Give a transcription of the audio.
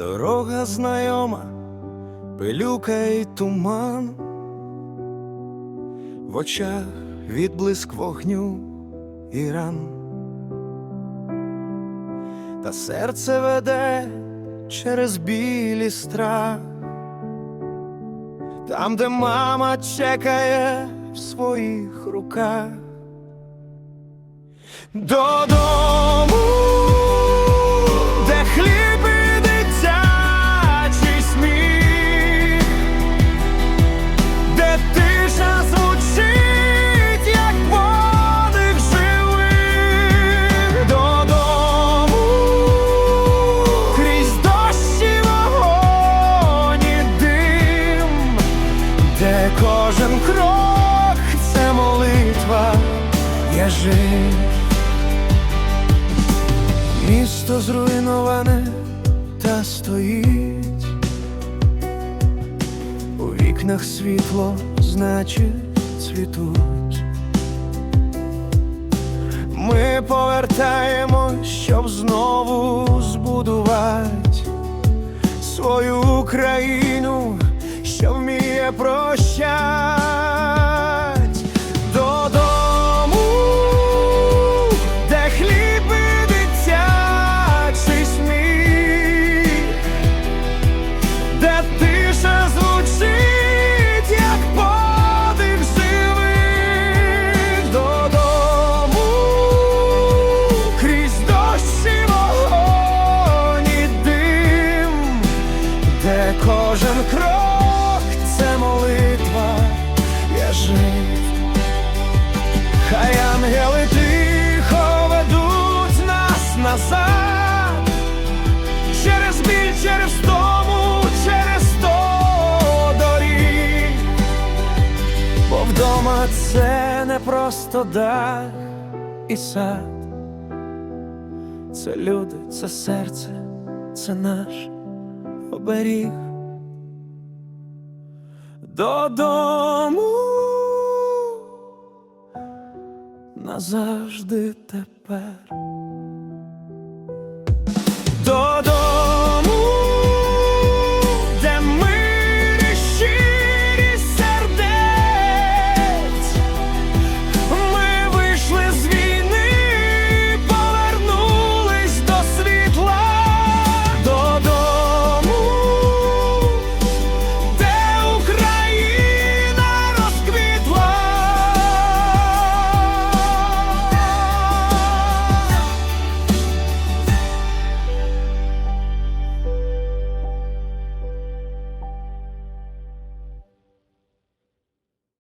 Дорога знайома, пилюка і туман, в очах відблиск вогню і ран, та серце веде через білі страх, там, де мама чекає в своїх руках. Додому, кожен крок це молитва, я жив. Місто зруйноване та стоїть, у вікнах світло, значить, цвітуть. Ми повертаємо, щоб знову збудувати свою Україну, прощать. Додому, де хліб і дитячий сміх, де тиша звучить, як подих живих додому, крізь дощ і вогонь і дим, де кожен крок це молитва, я жив. Хай ангели тихо ведуть нас назад, через біль, через тому, через сто доріг, бо вдома це не просто дах і сад, це люди, це серце, це наш оберіг. Додому назавжди тепер.